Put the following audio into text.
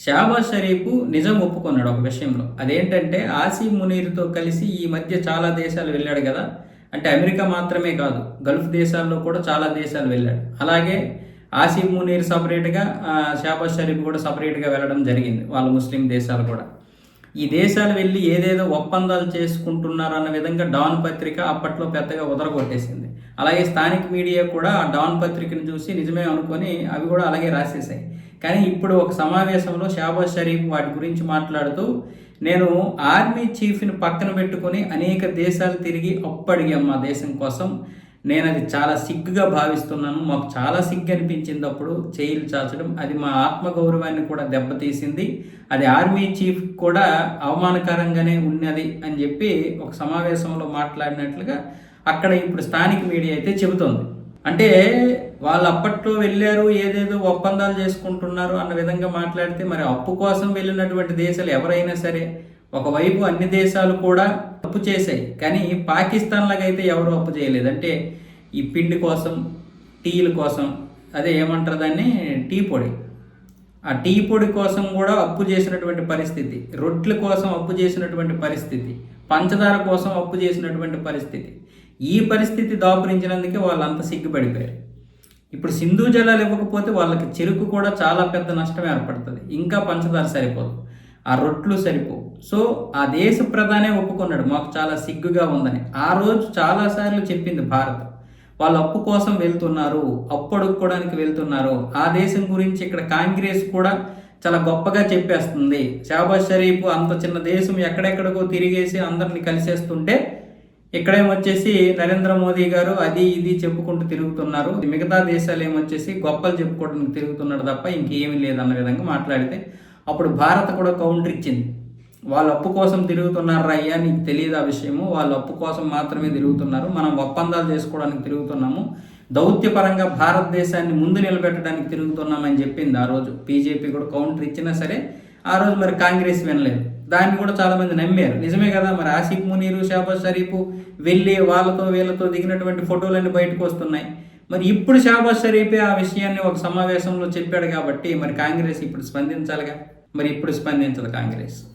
షాబాజ్ షరీఫ్ నిజం ఒప్పుకున్నాడు ఒక విషయంలో. అదేంటంటే ఆసీ మునీర్తో కలిసి ఈ మధ్య చాలా దేశాలు వెళ్ళాడు కదా. అంటే అమెరికా మాత్రమే కాదు గల్ఫ్ దేశాల్లో కూడా చాలా దేశాలు వెళ్ళాడు. అలాగే ఆసిఫ్ మునీర్ సపరేట్గా షాబాజ్ షరీఫ్ కూడా సపరేట్గా వెళ్ళడం జరిగింది వాళ్ళ ముస్లిం దేశాలు కూడా. ఈ దేశాలు వెళ్ళి ఏదేదో ఒప్పందాలు చేసుకుంటున్నారన్న విధంగా డాన్ పత్రిక అప్పట్లో పెద్దగా ఉదరగొట్టేసింది. అలాగే స్థానిక మీడియా కూడా ఆ డాన్ పత్రికను చూసి నిజమే అనుకొని అవి కూడా అలాగే రాసేసాయి కానీ ఇప్పుడు ఒక సమావేశంలో షాబాజ్ షరీఫ్ వాటి గురించి మాట్లాడుతూ నేను ఆర్మీ చీఫ్ని పక్కన పెట్టుకొని అనేక దేశాలు తిరిగి అప్పడిగాం మా దేశం కోసం. నేను అది చాలా సిగ్గుగా భావిస్తున్నాను. మాకు చాలా సిగ్గు అనిపించింది అప్పుడు చేయిలు చాచడం. అది మా ఆత్మగౌరవాన్ని కూడా దెబ్బతీసింది. అది ఆర్మీ చీఫ్ కూడా అవమానకరంగానే ఉన్నది అని చెప్పి ఒక సమావేశంలో మాట్లాడినట్లుగా అక్కడ ఇప్పుడు స్థానిక మీడియా అయితే చెబుతోంది. అంటే వాళ్ళు అప్పట్లో వెళ్ళారు ఏదేదో ఒప్పందాలు చేసుకుంటున్నారు అన్న విధంగా మాట్లాడితే మరి అప్పు కోసం వెళ్ళినటువంటి దేశాలు ఎవరైనా సరే ఒకవైపు అన్ని దేశాలు కూడా అప్పు చేశాయి. కానీ పాకిస్తాన్ లాగా అయితే ఎవరు అప్పు చేయలేదు. అంటే ఈ పిండి కోసం టీల కోసం అదే ఏమంటారు దాన్ని? టీ పొడి. ఆ టీ పొడి కోసం కూడా అప్పు చేసినటువంటి పరిస్థితి. రొట్టెల కోసం అప్పు చేసినటువంటి పరిస్థితి. పంచదార కోసం అప్పు చేసినటువంటి పరిస్థితి. ఈ పరిస్థితి దాపురించినందుకే వాళ్ళంతా సిగ్గుపడిపోయారు. ఇప్పుడు సింధు జలాలు ఇవ్వకపోతే వాళ్ళకి చెరుకు కూడా చాలా పెద్ద నష్టం ఏర్పడుతుంది. ఇంకా పంచదార సరిపోదు. ఆ రొట్లు సరిపోవు. సో ఆ దేశ ప్రధానే ఒప్పుకున్నాడు. మాకు చాలా సిగ్గుగా ఉందని. ఆ రోజు చాలాసార్లు చెప్పింది భారత్. వాళ్ళు అప్పు కోసం వెళ్తున్నారు అప్పు అడుక్కోవడానికి వెళ్తున్నారు. ఆ దేశం గురించి ఇక్కడ కాంగ్రెస్ కూడా చాలా గొప్పగా చెప్పేస్తుంది. షాబాజ్ షరీఫ్ అంత చిన్న దేశం ఎక్కడెక్కడికో తిరిగేసి అందరిని కలిసేస్తుంటే ఇక్కడేమొచ్చేసి నరేంద్ర మోదీ గారు అది ఇది చెప్పుకుంటూ తిరుగుతున్నారు. మిగతా దేశాలు ఏమొచ్చేసి గొప్పలు చెప్పుకోవడానికి తిరుగుతున్నాడు తప్ప ఇంకేమీ లేదన్న విధంగా మాట్లాడితే అప్పుడు భారత్ కూడా కౌంటర్ ఇచ్చింది. వాళ్ళు అప్పు కోసం తిరుగుతున్నారు అయ్యా నీకు తెలియదు ఆ విషయము? వాళ్ళు అప్పు కోసం మాత్రమే తిరుగుతున్నారు. మనం ఒప్పందాలు చేసుకోవడానికి తిరుగుతున్నాము. దౌత్యపరంగా భారతదేశాన్ని ముందు నిలబెట్టడానికి తిరుగుతున్నామని చెప్పింది ఆ రోజు. బీజేపీ కూడా కౌంటర్ ఇచ్చినా సరే ఆ రోజు మరి కాంగ్రెస్ వినలేదు. దాన్ని కూడా చాలామంది నమ్మారు. నిజమే కదా మరి ఆసిఫ్ మునీరు షాబాజ్ షరీఫ్ వెళ్ళి వాళ్ళతో వీళ్ళతో దిగినటువంటి ఫోటోలన్నీ బయటకు వస్తున్నాయి. మరి ఇప్పుడు షాబాజ్ షరీఫే ఆ విషయాన్ని ఒక సమావేశంలో చెప్పాడు కాబట్టి మరి కాంగ్రెస్ ఇప్పుడు స్పందించాలిగా? మరి ఇప్పుడు స్పందించదు కాంగ్రెస్.